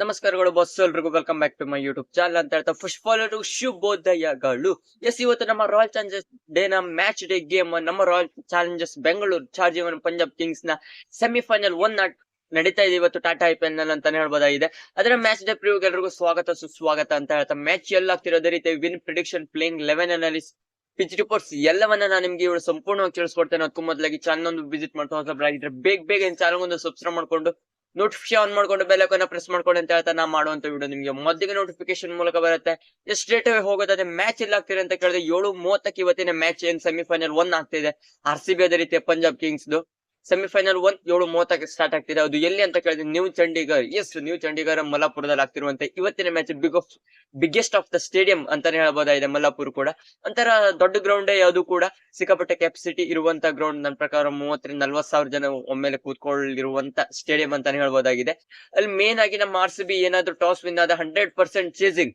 ನಮಸ್ಕಾರಗಳು ಬಸ್ ಎಲ್ರಿಗೂ welcome back to my YouTube channel ಅಂತ ಹೇಳ್ತಾ ಫಸ್ಟ್ ಆಲ್ ಶುಭೋದಯಗಳು. ಎಸ್ ಇವತ್ತು ನಮ್ಮ ರಾಯಲ್ ಚಾಲೆಂಜರ್ಸ್ ಡೇ ನ ಮ್ಯಾಚ್ ಡೇ ಗೇಮ್ ನಮ್ಮ ರಾಯಲ್ ಚಾಲೆಂಜರ್ಸ್ ಬೆಂಗಳೂರು ಚಾರ್ಜಿವನ್ ಪಂಜಾಬ್ ಕಿಂಗ್ಸ್ನ ಸೆಮಿಫೈನಲ್ ಒನ್ ನಡೀತಾ ಇದೆ ಇವತ್ತು ಟಾಟಾ ಐ ಪಿ ಎಲ್ ಅಂತಾನೆ ಹೇಳ್ಬೋದಾಗಿದೆ. ಅದರ ಮ್ಯಾಚ್ ಡೇ ಪ್ರಿವ್ಗೆ ಎಲ್ರಿಗೂ ಸ್ವಾಗತ, ಸುಸ್ವಾಗತ ಅಂತ ಹೇಳ್ತಾ ಮ್ಯಾಚ್ ಎಲ್ಲ ಆಗ್ತಿರೋದೇ ರೀತಿ win prediction playing eleven analysis pitch reports ಎಲ್ಲವನ್ನ ನಾನು ನಿಮ್ಗೆ ಇವಳು ಸಂಪೂರ್ಣವಾಗಿ ತಿಳಿಸ್ಕೊಡ್ತೇನೆ. ಅದಕ್ಕೂ ಮೊದಲಾಗಿ ಚಾನಲ್ ಒಂದು ವಿಸಿಟ್ ಮಾಡ್ತಾ ಬೇಗ ಬೇಗ ಚಾನಲ್ ಒಂದು ಸಬ್ಸ್ಕ್ರೈಬ್ ಮಾಡ್ಕೊಂಡು ನೋಟಿಫಿಕೇಶನ್ ಆನ್ ಮಾಡ್ಕೊಂಡು ಬೆಲ್ ಐಕನ್ ಪ್ರೆಸ್ ಮಾಡ್ಕೊಂಡು ಅಂತ ಹೇಳ್ತಾ ನಾ ಮಾಡುವಂತ ವಿಡಿಯೋ ನಿಮ್ಗೆ. ಮೊದಲಿಗೆ ನೋಟಿಫಿಕೇಶನ್ ಮೂಲಕ ಬರುತ್ತೆ. ಸ್ಟ್ರೇಟ್ ಅವೇ ಹೋಗೋದಾದ್ರೆ ಮ್ಯಾಚ್ ಎಲ್ಲ ಆಗ್ತಿದೆ ಅಂತ ಕೇಳಿದ್ರೆ ಏಳು ಮೂವತ್ತಕ್ಕೆ ಇವತ್ತಿನ ಮ್ಯಾಚ್ ಏನ್ ಸೆಮಿಫೈನಲ್ ಒನ್ ಆಗ್ತಿದೆ. ಆರ್ ಸಿ ಬಿ ಅದೇ ರೀತಿ ಪಂಜಾಬ್ ಕಿಂಗ್ಸ್ ಸೆಮಿಫೈನಲ್ ಒನ್ ಏಳು ಮೂವತ್ತಕ್ಕೆ ಸ್ಟಾರ್ಟ್ ಆಗ್ತಿದೆ. ಅದು ಎಲ್ಲಿ ಅಂತ ಕೇಳಿದ್ರೆ new Chandigarh yes new Chandigarh ಮಲ್ಲಾಪುರದಲ್ಲಿ ಆಗ್ತಿರುವಂತೆ ಇವತ್ತಿನ match big of biggest of the stadium ಅಂತಾನೆ ಹೇಳ್ಬೋದಾಗಿದೆ ಮಲ್ಲಾಪುರ್ ಕೂಡ. ಒಂಥರ ದೊಡ್ಡ ಗ್ರೌಂಡ್ ಯಾವುದು ಕೂಡ. ಸಿಕ್ಕಾಪಟ್ಟೆ ಕೆಪಾಸಿಟಿ ಇರುವಂತ ಗ್ರೌಂಡ್ ನನ್ನ ಪ್ರಕಾರ ಮೂವತ್ತರಿಂದ ನಲ್ವತ್ ಸಾವಿರ ಜನ ಒಮ್ಮೆಲೆ ಕೂತ್ಕೊಳ್ಳಿರುವಂತ ಸ್ಟೇಡಿಯಂ ಅಂತಾನೆ ಹೇಳ್ಬೋದಾಗಿದೆ. ಅಲ್ಲಿ ಮೇನ್ ಆಗಿ ನಮ್ಮ ಆರ್ ಸಿ ಬಿ ಏನಾದ್ರೂ ಟಾಸ್ ವಿನ್ ಆದ ಹಂಡ್ರೆಡ್ ಪರ್ಸೆಂಟ್ ಚೇಸಿಂಗ್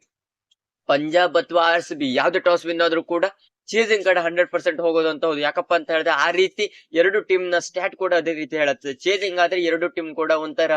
ಪಂಜಾಬ್ ಅಥವಾ ಆರ್ ಸಿ ಬಿ ಯಾವ್ದು ಟಾಸ್ ವಿನ್ ಆದ್ರೂ ಕೂಡ ಚೇಸಿಂಗ್ ಕಡೆ ಹಂಡ್ರೆಡ್ ಪರ್ಸೆಂಟ್ ಹೋಗೋದು ಅಂತ ಹೌದು. ಯಾಕಪ್ಪ ಅಂತ ಹೇಳಿದ್ರೆ ಆ ರೀತಿ ಎರಡು ಟೀಮ್ನ ಸ್ಟ್ಯಾಟ್ ಕೂಡ ಅದೇ ರೀತಿ ಹೇಳುತ್ತೆ. ಚೇಸಿಂಗ್ ಆದ್ರೆ ಎರಡು ಟೀಮ್ ಕೂಡ ಒಂಥರ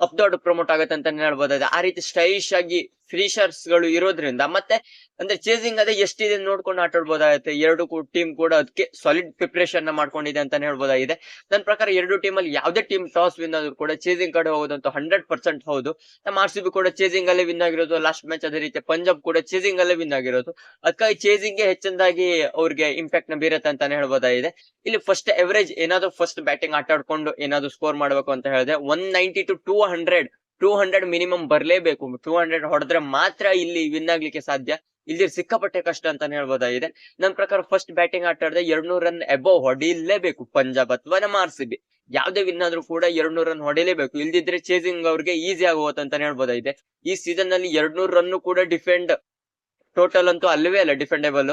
ಅಪ್ ದೊಡ್ಡ ಪ್ರಮೋಟ್ ಆಗುತ್ತೆ ಅಂತ ಹೇಳ್ಬೋದಾಗಿದೆ ಆ ರೀತಿ ಸ್ಟೈಲಿಶ್ ಆಗಿ ಫಿನಿಶರ್ಸ್ಗಳು ಇರೋದ್ರಿಂದ, ಮತ್ತೆ ಅಂದ್ರೆ ಚೇಸಿಂಗ್ ಅದೇ ಎಷ್ಟಿದೆ ನೋಡ್ಕೊಂಡು ಆಟ ಆಡ್ಬೋದಾಗುತ್ತೆ. ಎರಡು ಟೀಮ್ ಕೂಡ ಅದಕ್ಕೆ ಸಾಲಿಡ್ ಪ್ರಿಪರೇಷನ್ನ ಮಾಡ್ಕೊಂಡಿದೆ ಅಂತಾನೆ ಹೇಳ್ಬೋದಾಗಿದೆ. ನನ್ನ ಪ್ರಕಾರ ಎರಡು ಟೀಮ್ ಅಲ್ಲಿ ಯಾವ್ದೇ ಟೀಮ್ ಟಾಸ್ ವಿನ್ ಆದ್ರೂ ಕೂಡ ಚೇಸಿಂಗ್ ಕಡೆ ಹೋಗೋದಂತ ಹಂಡ್ರೆಡ್ ಪರ್ಸೆಂಟ್ ಹೌದು. ನಮ್ಮ ಆರ್ ಸಿ ಬಿ ಕೂಡ ಚೇಸಿಂಗ್ ಅಲ್ಲೇ ವಿನ್ ಆಗಿರೋದು. ಲಾಸ್ಟ್ ಮ್ಯಾಚ್ ಅದೇ ರೀತಿ ಪಂಜಾಬ್ ಕೂಡ ಚೇಸಿಂಗ್ ಅಲ್ಲೇ ವಿನ್ ಆಗಿರೋದು. ಅದಕ್ಕಾಗಿ ಚೇಸಿಂಗ್ಗೆ ಹೆಚ್ಚಿನದಾಗಿ ಅವ್ರಿಗೆ ಇಂಪ್ಯಾಕ್ಟ್ನ ಬೀರತ್ತೆ ಅಂತಾನೆ ಹೇಳ್ಬೋದಾಗಿದೆ. ಇಲ್ಲಿ ಫಸ್ಟ್ ಎವರೇಜ್ ಏನಾದ್ರು ಫಸ್ಟ್ ಬ್ಯಾಟಿಂಗ್ ಆಟಾಡ್ಕೊಂಡು ಏನಾದ್ರು ಸ್ಕೋರ್ ಮಾಡ್ಬೇಕು ಅಂತ ಹೇಳಿದ್ರೆ one ninety two two hundred two hundred minimum ಬರಲೇಬೇಕು. ಟೂ ಹಂಡ್ರೆಡ್ ಹೊಡೆದ್ರೆ ಮಾತ್ರ ಇಲ್ಲಿ ವಿನ್ ಆಗ್ಲಿಕ್ಕೆ ಸಾಧ್ಯ. ಇಲ್ಲಿ ಸಿಕ್ಕಾಪಟ್ಟೆ ಕಷ್ಟ ಅಂತಾನೆ ಹೇಳ್ಬೋದಾಗಿದೆ. ನನ್ನ ಪ್ರಕಾರ ಫಸ್ಟ್ ಬ್ಯಾಟಿಂಗ್ ಆಟ ಆಡಿದ್ರೆ ಎರಡ್ನೂರ್ ರನ್ ಎಬೋವ್ ಹೊಡಿಲೇಬೇಕು. ಪಂಜಾಬ್ ಅಥವಾ ನಮ್ಮ ಆರ್ ಸಿ ಬಿ ಯಾವ್ದೇ ವಿನ್ ಆದ್ರೂ ಕೂಡ ಎರಡ್ನೂರ್ ರನ್ ಹೊಡಿಲೇಬೇಕು. ಇಲ್ದಿದ್ರೆ ಚೇಸಿಂಗ್ ಅವ್ರಿಗೆ ಈಸಿ ಆಗೋಗುತ್ತೆ ಅಂತಾನೆ ಹೇಳ್ಬೋದಾಗಿದೆ. ಈ ಸೀಸನ್ನಲ್ಲಿ ಎರಡ್ನೂರ್ ರನ್ ಕೂಡ ಡಿಫೆಂಡ್ ಟೋಟಲ್ ಅಂತೂ ಅಲ್ಲವೇ ಅಲ್ಲ ಡಿಫೆಂಡೇಬಲ್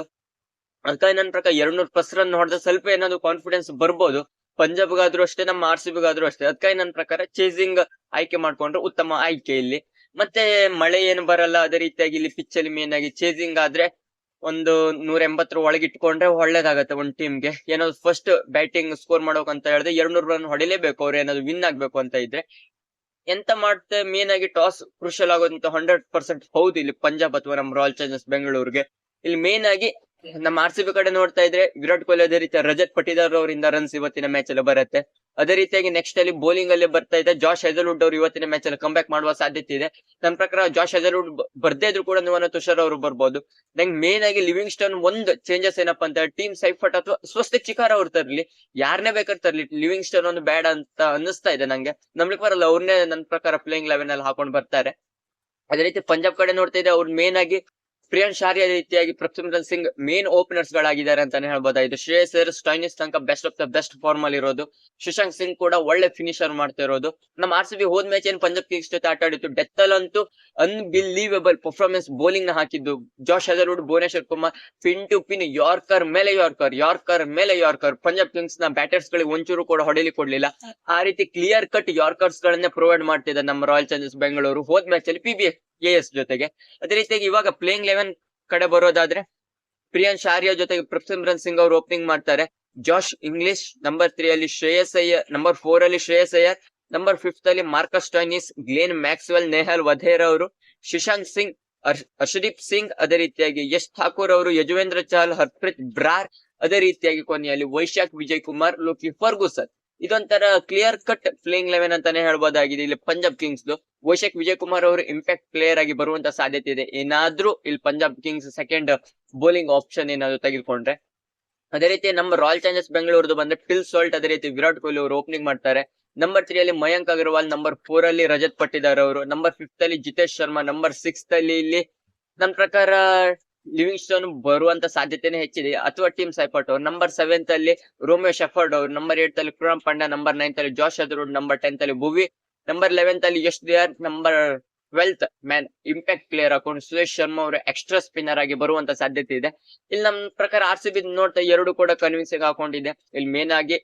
ಅದಕ್ಕಾಗಿ ನನ್ನ ಪ್ರಕಾರ ಎರಡ್ನೂರ್ ಪ್ಲಸ್ ರನ್ ಹೊಡೆದ ಸ್ವಲ್ಪ ಏನಾದ್ರು ಕಾನ್ಫಿಡೆನ್ಸ್ ಬರ್ಬೋದು. ಪಂಜಾಬ್ಗಾದ್ರೂ ಅಷ್ಟೇ, ನಮ್ಮ ಆರ್ ಸಿ ಬಿಗಾದ್ರೂ ಅಷ್ಟೇ. ಅದಕ್ಕಾಗಿ ನನ್ನ ಪ್ರಕಾರ ಚೇಸಿಂಗ್ ಆಯ್ಕೆ ಮಾಡ್ಕೊಂಡ್ರೆ ಉತ್ತಮ ಆಯ್ಕೆ ಇಲ್ಲಿ. ಮತ್ತೆ ಮಳೆ ಏನು ಬರಲ್ಲ, ಅದೇ ರೀತಿಯಾಗಿ ಇಲ್ಲಿ ಪಿಚ್ ಅಲ್ಲಿ ಮೇನ್ ಆಗಿ ಚೇಸಿಂಗ್ ಆದ್ರೆ ಒಂದು ನೂರ ಎಂಬತ್ತರ ಒಳಗೆ ಇಟ್ಕೊಂಡ್ರೆ ಒಳ್ಳೇದಾಗತ್ತೆ ಒಂದ್ ಟೀಮ್ಗೆ ಏನಾದ್ರು ಫಸ್ಟ್ ಬ್ಯಾಟಿಂಗ್ ಸ್ಕೋರ್ ಮಾಡೋಕ್ ಅಂತ ಹೇಳಿದ್ರೆ ಎರಡ್ನೂರು ರನ್ ಹೊಡಿಲೇಬೇಕು, ಅವ್ರು ಏನಾದ್ರು ವಿನ್ ಆಗ್ಬೇಕು ಅಂತ ಇದ್ರೆ. ಎಂತ ಮಾಡ್ತೆ ಮೇನ್ ಆಗಿ ಟಾಸ್ ಕ್ರೂಷಲ್ ಆಗೋದಂತ ಹಂಡ್ರೆಡ್ ಪರ್ಸೆಂಟ್ ಹೌದು ಇಲ್ಲಿ ಪಂಜಾಬ್ ಅಥವಾ ನಮ್ಮ ರಾಯಲ್ ಚಾಲೆಂಜರ್ಸ್ ಬೆಂಗಳೂರಿಗೆ ಇಲ್ಲಿ ಮೇನ್ ಆಗಿ ನಮ್ಮ ಆರ್ ಸಿ ಬಿ ಕಡೆ ನೋಡ್ತಾ ಇದ್ರೆ ವಿರಾಟ್ ಕೊಹ್ಲಿ ಅದೇ ರೀತಿ ರಜತ್ ಪಟಿದಾರ್ ಅವರಿಂದ ರನ್ಸ್ ಇವತ್ತಿನ ಮ್ಯಾಚ್ ಅಲ್ಲಿ ಬರುತ್ತೆ. ಅದೇ ರೀತಿಯಾಗಿ ನೆಕ್ಸ್ಟ್ ಅಲ್ಲಿ ಬೌಲಿಂಗ್ ಅಲ್ಲಿ ಬರ್ತಾ ಇದೆ. ಜಾಶ್ ಹೆಜಲ್ವುಡ್ ಅವರು ಇವತ್ತಿನ ಮ್ಯಾಚ್ ಅಲ್ಲಿ ಕಂಬ್ಯಾಕ್ ಮಾಡುವ ಸಾಧ್ಯತೆ ಇದೆ. ನನ್ನ ಪ್ರಕಾರ ಜಾಶ್ ಹೆಜಲ್ವುಡ್ ಬರ್ದೇ ಇದ್ರು ಕೂಡ ನುವನ ತುಷಾರ್ ಅವರು ಬರ್ಬೋದು. ನಂಗೆ ಮೇನ್ ಆಗಿ ಲಿವಿಂಗ್ ಸ್ಟೋನ್ ಒಂದು ಚೇಂಜಸ್ ಏನಪ್ಪಾ ಅಂತ ಟೀಮ್ ಸೈಫಟ್ ಅಥವಾ ಸ್ವಸ್ತಿ ಚಿಕಾರ ಅವ್ರು ತರ್ಲಿ. ಯಾರನ್ನೇ ಬೇಕಾದ್ರೆ ತರ್ಲಿ. ಲಿವಿಂಗ್ ಸ್ಟೋನ್ ಒಂದು ಬ್ಯಾಡ್ ಅಂತ ಅನ್ನಿಸ್ತಾ ಇದೆ ನಂಗೆ. ನಮ್ಗೆ ಬರಲ್ಲ ಅವ್ರನ್ನೇ ನನ್ನ ಪ್ರಕಾರ ಪ್ಲೇಯಿಂಗ್ ಲೆವೆನ್ ಅಲ್ಲಿ ಹಾಕೊಂಡು ಬರ್ತಾರೆ. ಅದೇ ರೀತಿ ಪಂಜಾಬ್ ಕಡೆ ನೋಡ್ತಾ ಇದ್ರೆ ಅವ್ರು ಮೇನ್ ಆಗಿ ಪ್ರಿಯಾನ್ ಶಾರಿಯ ಅದೇ ರೀತಿಯಾಗಿ ಪ್ರಭ್ಸಿಮ್ರನ್ ಸಿಂಗ್ ಮೇನ್ ಓಪನರ್ಸ್ ಗಳಾಗಿದ್ದಾರೆ ಅಂತಾನೆ ಹೇಳ್ಬೋದಾಯ್ತು ಶ್ರೇಯಸ್ ಅಯ್ಯರ್ ಸ್ಟೈನಿಸ್ ತನಕ best of the best form ಅಲ್ಲಿ ಇರೋದು. ಶಶಾಂಕ್ ಸಿಂಗ್ ಕೂಡ ಒಳ್ಳೆ ಫಿನಿಶರ್ ಮಾಡ್ತಾ ಇರೋದು. ನಮ್ಮ ಆರ್ ಸಿ ಹೋದ್ ಮ್ಯಾಚ್ ಏನ್ ಪಂಜಾಬ್ ಕಿಂಗ್ಸ್ ಜೊತೆ ಆಟ ಆಡಿತ್ತು? ಡೆತ್ ಅಲ್ಲಂತೂ ಅನ್ಬಿಲೀವೇಬಲ್ ಪರ್ಫಾರ್ಮೆನ್ಸ್ ಬೌಲಿಂಗ್ನ ಹಾಕಿದ್ದು. Josh Hazlewood Bhuvneshwar Kumar pin to pin, yorker ಮೇಲೆ ಯಾರ್ಕರ್ ಯಾರ್ಕರ್ ಮೇಲೆ ಯಾರ್ಕರ್. ಪಂಜಾಬ್ ಕಿಂಗ್ಸ್ನ ಬ್ಯಾಟರ್ಸ್ ಗಳಿಗೆ ಒಂಚೂರು ಕೂಡ ಹೊಡೆಯಲಿ ಕೊಡ್ಲಿಲ್ಲ. ಆ ರೀತಿ ಕ್ಲಿಯರ್ ಕಟ್ ಯಾರ್ಕರ್ಸ್ ಗಳನ್ನೇ ಪ್ರೊವೈಡ್ ಮಾಡ್ತಿದೆ ನಮ್ಮ ರಾಯಲ್ ಚಾಲೆಂಜರ್ಸ್ ಬೆಂಗಳೂರು. ಹೋದ್ ಮ್ಯಾಚ್ ಅಲ್ಲಿ ಪಿ ಎ ಎಸ್ ಜೊತೆಗೆ. ಅದೇ ರೀತಿಯಾಗಿ ಇವಾಗ ಪ್ಲೇಯಿಂಗ್ ಲೆವೆನ್ ಕಡೆ ಬರೋದಾದ್ರೆ ಪ್ರಿಯಾನ್ ಶಾರಿಯ ಜೊತೆಗೆ ಪ್ರಸಿಮ್ರನ್ ಸಿಂಗ್ ಅವರು ಓಪನಿಂಗ್ ಮಾಡ್ತಾರೆ. ಜಾಶ್ ಇಂಗ್ಲಿಷ್ ನಂಬರ್ ತ್ರೀ ಅಲ್ಲಿ ಶ್ರೇಯಸ್ ಅಯ್ಯರ್ ನಂಬರ್ ಫೋರ್ ಅಲ್ಲಿ ಶ್ರೇಯಸ್ ಅಯ್ಯರ್ ನಂಬರ್ ಫಿಫ್ತ್ ಅಲ್ಲಿ Marcus Stoinis Glenn Maxwell Nehal Wadhera ಅವರು ಶಶಾಂಕ್ ಸಿಂಗ್ ಅರ್ಷದೀಪ್ ಸಿಂಗ್ ಅದೇ ರೀತಿಯಾಗಿ ಯಶ್ ಠಾಕೂರ್ ಅವರು, ಯಜುವೇಂದ್ರ ಚಹಲ್ ಹರ್ಪ್ರೀತ್ ಬ್ರಾರ್ ಅದೇ ರೀತಿಯಾಗಿ ಕೊನೆಯಲ್ಲಿ ವೈಶಾಖ್ ವಿಜಯ್ ಕುಮಾರ್ ಲೋಕಿ ಫರ್ಗೂಸನ್ ಇದೊಂಥರ ಕ್ಲಿಯರ್ ಕಟ್ ಪ್ಲೇಯಿಂಗ್ ಲೆವೆನ್ ಅಂತಾನೆ ಹೇಳ್ಬೋದಾಗಿದೆ. ಇಲ್ಲಿ ಪಂಜಾಬ್ ಕಿಂಗ್ಸ್ ವೈಶಾಖ್ ವಿಜಯ್ ಕುಮಾರ್ ಅವರು ಇಂಪ್ಯಾಕ್ಟ್ ಪ್ಲೇಯರ್ ಆಗಿ ಬರುವಂತ ಸಾಧ್ಯತೆ ಇದೆ. ಏನಾದ್ರೂ ಇಲ್ಲಿ Punjab Kings second bowling option ಏನಾದ್ರು ತೆಗೆದುಕೊಂಡ್ರೆ. ಅದೇ ರೀತಿ ನಮ್ಮ ರಾಯಲ್ ಚಾಲೆಂಜರ್ಸ್ ಬೆಂಗಳೂರದು ಬಂದ್ರೆ ಪಿಲ್ ಸಾಲ್ಟ್ ಅದೇ ರೀತಿ ವಿರಾಟ್ ಕೊಹ್ಲಿ ಅವರು ಓಪನಿಂಗ್ ಮಾಡ್ತಾರೆ. ನಂಬರ್ ತ್ರೀ ಅಲ್ಲಿ ಮಯಾಂಕ್ ಅಗರ್ವಾಲ್ ನಂಬರ್ ಫೋರ್ ಅಲ್ಲಿ ರಜತ್ ಪಟ್ಟಿದಾರ್ ಅವರು ನಂಬರ್ ಫಿಫ್ತ್ ಅಲ್ಲಿ ಜಿತೇಶ್ ಶರ್ಮಾ ನಂಬರ್ ಸಿಕ್ಸ್ ಅಲ್ಲಿ ಇಲ್ಲಿ ನನ್ನ ಪ್ರಕಾರ ಲಿವಿಂಗ್ ಸ್ಟೋನ್ ಬರುವಂತ ಸಾಧ್ಯತೆನೇ ಹೆಚ್ಚಿದೆ. ಅಥವಾ ಟೀಮ್ ಸೈಪಟ್ ಅವರು ನಂಬರ್ ಸೆವೆಂತ್ ಅಲ್ಲಿ ರೋಮಿಯೋ ಶೆಫರ್ಡ್ ಅವರು ನಂಬರ್ ಏಟ್ ಅಲ್ಲಿ ಕುರಾಮ್ ಪಾಂಡಾ ನಂಬರ್ ನೈನ್ತ್ ಅಲ್ಲಿ ಜಾಶ್ ಅದ್ರೂಡ್ ನಂಬರ್ ಟೆಂತ್ ಅಲ್ಲಿ ಭುವಿ ನಂಬರ್ ಲೆವೆಂತ್ ಅಲ್ಲಿ ದಿಯಾರ್ number twelfth man impact player ಹಾಕೊಂಡು ಸುರೇಶ್ ಶರ್ಮಾ ಅವರು ಎಕ್ಸ್ಟ್ರಾ ಸ್ಪಿನ್ನರ್ ಆಗಿ ಬರುವಂತ ಸಾಧ್ಯತೆ ಇದೆ. ಇಲ್ಲಿ ನಮ್ ಪ್ರಕಾರ ಆರ್ ಸಿ ಬಿ ನೋಡ್ತಾ ಎರಡು ಕೂಡ ಕನ್ವಿನ್ಸಿಂಗ್ ಹಾಕೊಂಡಿದೆ ಇಲ್ಲಿ ಮೇನ್ ಆಗಿ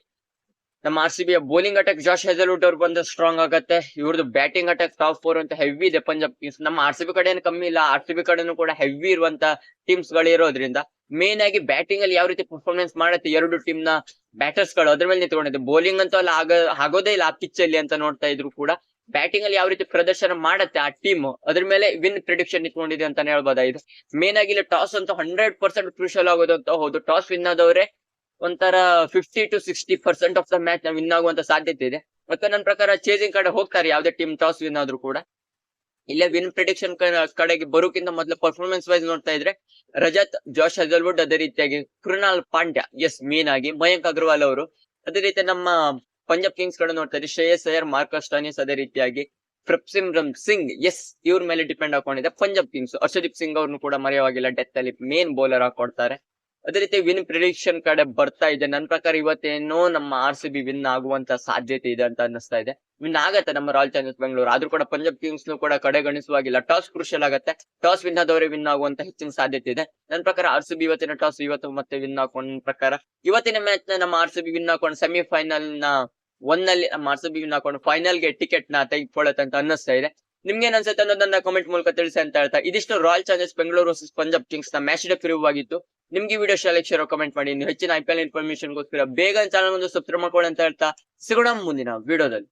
ನಮ್ಮ R C B bowling attack Josh Hazlewood ಅವ್ರು ಬಂದ್ರೆ ಸ್ಟ್ರಾಂಗ್ ಆಗುತ್ತೆ. ಇವ್ರದ್ದು ಬ್ಯಾಟಿಂಗ್ ಅಟ್ಯಾಕ್ ಟಾಪ್ ಫೋರ್ ಅಂತ ಹೆವಿ ಇದೆ. ಪಂಜಾಬ್ ಕಿಂಗ್ಸ್ ನಮ್ಮ ಆರ್ ಸಿ ಬಿ ಕಡೆ ಕಮ್ಮಿ ಇಲ್ಲ. ಆರ್ ಸಿ ಬಿ ಕಡೆನೂ ಕೂಡ ಹೆವಿ ಇರುವಂತ ಟೀಮ್ಸ್ಗಳು ಇರೋದ್ರಿಂದ ಮೇನ್ ಆಗಿ ಬ್ಯಾಟಿಂಗ್ ಅಲ್ಲಿ ಯಾವ ರೀತಿ ಪರ್ಫಾರ್ಮೆನ್ಸ್ ಮಾಡುತ್ತೆ ಎರಡು ಟೀಮ್ನ ಬ್ಯಾಟರ್ಸ್ಗಳು ಅದ್ರ ಮೇಲೆ ನಿಂತ್ಕೊಂಡಿದೆ ಬೌಲಿಂಗ್ ಅಂತೂ ಎಲ್ಲ ಆಗ, ಆಗೋದೇ ಇಲ್ಲ ಆ ಪಿಚ್ ಅಲ್ಲಿ ಅಂತ ನೋಡ್ತಾ ಇದ್ರು ಕೂಡ. ಬ್ಯಾಟಿಂಗ್ ಅಲ್ಲಿ ಯಾವ ರೀತಿ ಪ್ರದರ್ಶನ ಮಾಡತ್ತೆ ಆ ಟೀಮ್ ಅದ್ರ ಮೇಲೆ ವಿನ್ ಪ್ರಿಡಿಕ್ಷನ್ ನಿಂತ್ಕೊಂಡಿದೆ ಅಂತಾನೆ ಹೇಳ್ಬೋದಾಗಿದೆ ಮೇನ್ ಆಗಿ ಇಲ್ಲಿ ಟಾಸ್ ಅಂತ ಹಂಡ್ರೆಡ್ ಪರ್ಸೆಂಟ್ ಕ್ರೂಷಲ್ ಆಗೋದು ಅಂತ ಹೌದು. ಟಾಸ್ ವಿನ್ ಆದವ್ರೆ ಒಂಥರ fifty to sixty percent of the match win ಆಗುವಂತ ಸಾಧ್ಯತೆ ಇದೆ. ಮತ್ತೆ ನನ್ನ ಪ್ರಕಾರ ಚೇಸಿಂಗ್ ಕಡೆ ಹೋಗ್ತಾರೆ ಯಾವ್ದೇ ಟೀಮ್ ಟಾಸ್ ವಿನ್ ಆದ್ರೂ ಕೂಡ. ಇಲ್ಲೇ ವಿನ್ ಪ್ರಿಡಿಕ್ಷನ್ ಕಡೆಗೆ ಬರೋಕ್ಕಿಂತ ಮೊದಲು ಪರ್ಫಾರ್ಮೆನ್ಸ್ ವೈಸ್ ನೋಡ್ತಾ ಇದ್ರೆ ರಜತ್, ಜೋಶ್ ಹಜಲ್ವುಡ್ ಅದೇ ರೀತಿಯಾಗಿ ಕೃಣಾಲ್ ಪಾಂಡ್ಯ ಎಸ್ ಮೇನ್ ಆಗಿ, ಮಯಂಕ್ ಅಗರ್ವಾಲ್ ಅವರು. ಅದೇ ರೀತಿ ನಮ್ಮ ಪಂಜಾಬ್ ಕಿಂಗ್ಸ್ ಕಡೆ ನೋಡ್ತಾ ಇದ್ರೆ ಶ್ರೇಯಸ್ ಅಯ್ಯರ್, ಮಾರ್ಕಸ್ ಟಾನಿಸ್ ಅದೇ ರೀತಿಯಾಗಿ ಪ್ರಪ್ಸಿಮ್ರಮ್ ಸಿಂಗ್ ಎಸ್ ಇವ್ರ ಮೇಲೆ ಡಿಪೆಂಡ್ ಹಾಕೊಂಡಿದೆ ಪಂಜಾಬ್ ಕಿಂಗ್ಸ್. ಹರ್ಷದೀಪ್ ಸಿಂಗ್ ಅವ್ರನ್ನು ಕೂಡ ಮರೆಯವಾಗಿಲ್ಲ ಡೆತ್ ಅಲ್ಲಿ ಮೇನ್ ಬೌಲರ್ ಹಾಕೊಡ್ತಾರೆ ಅದೇ ರೀತಿ ವಿನ್ ಪ್ರಿಡಿಕ್ಷನ್ ಕಡೆ ಬರ್ತಾ ಇದೆ. ನನ್ನ ಪ್ರಕಾರ ಇವತ್ತೇನೋ ನಮ್ಮ ಆರ್ ಸಿ ಬಿ ವಿನ್ ಆಗುವಂತ ಸಾಧ್ಯತೆ ಇದೆ ಅಂತ ಅನ್ನಿಸ್ತಾ ಇದೆ. ವಿನ್ ಆಗತ್ತೆ ನಮ್ಮ ರಾಯಲ್ ಚಾಲೆಂಜರ್ಸ್ ಬೆಂಗಳೂರು ಆದ್ರೂ ಕೂಡ ಪಂಜಾಬ್ ಕಿಂಗ್ಸ್ ಕೂಡ ಕಡೆಗಣಿಸುವಾಗಿಲ್ಲ ಟಾಸ್ ಕ್ರೂಷಿಯಲ್ ಆಗುತ್ತೆ. ಟಾಸ್ ವಿನ್ ಆದವರೇ ವಿನ್ ಆಗುವಂತ ಹೆಚ್ಚಿನ ಸಾಧ್ಯತೆ ಇದೆ. ನನ್ನ ಪ್ರಕಾರ ಆರ್ ಸಿ ಬಿ ಇವತ್ತಿನ ಟಾಸ್ ಇವತ್ತು ಮತ್ತೆ ವಿನ್ ಹಾಕೊಂಡ ಪ್ರಕಾರ ಇವತ್ತಿನ ಮ್ಯಾಚ್ನ ನಮ್ಮ ಆರ್ ಸಿ ಬಿ ವಿನ್ ಹಾಕೊಂಡು ಸೆಮಿಫೈನಲ್ನ ಒನ್ನಲ್ಲಿ ನಮ್ಮ ಆರ್ ಸಿ ಬಿ ವಿನ್ ಹಾಕೊಂಡು ಫೈನಲ್ಗೆ ಟಿಕೆಟ್ನ ತೆಗೆದುಕೊಳ್ಳುತ್ತೆ ಅಂತ ಅನ್ನಿಸ್ತಾ ಇದೆ. ನಿಮ್ಗೆ ಅನ್ಸುತ್ತೆ ಅನ್ನೋದನ್ನ ಕಮೆಂಟ್ ಮೂಲಕ ತಿಳಿಸಿ ಅಂತ ಹೇಳ್ತಾ. ಇದಿಷ್ಟು Royal Challengers Bengaluru versus Punjab ಕಿಂಗ್ಸ್ನ match day preview ಆಗಿತ್ತು. ನಿಮ್ಗೆ ವಿಡಿಯೋ ಶಾಲೆಗೆ ಶೇರ್ ಕಮೆಂಟ್ ಮಾಡಿ. ನೀವು ಹೆಚ್ಚಿನ ಐ ಪಿ ಎಲ್ ಬೇಗ ಚಾನಲ್ ಒಂದು ಸಬ್ಸ್ಕ್ರೈಬ್ ಮಾಡ್ಕೊಳ್ಳಿ ಅಂತ ಹೇಳ್ತಾ. ಸಿಗೋಣ ಮುಂದಿನ ವಿಡಿಯೋದಲ್ಲಿ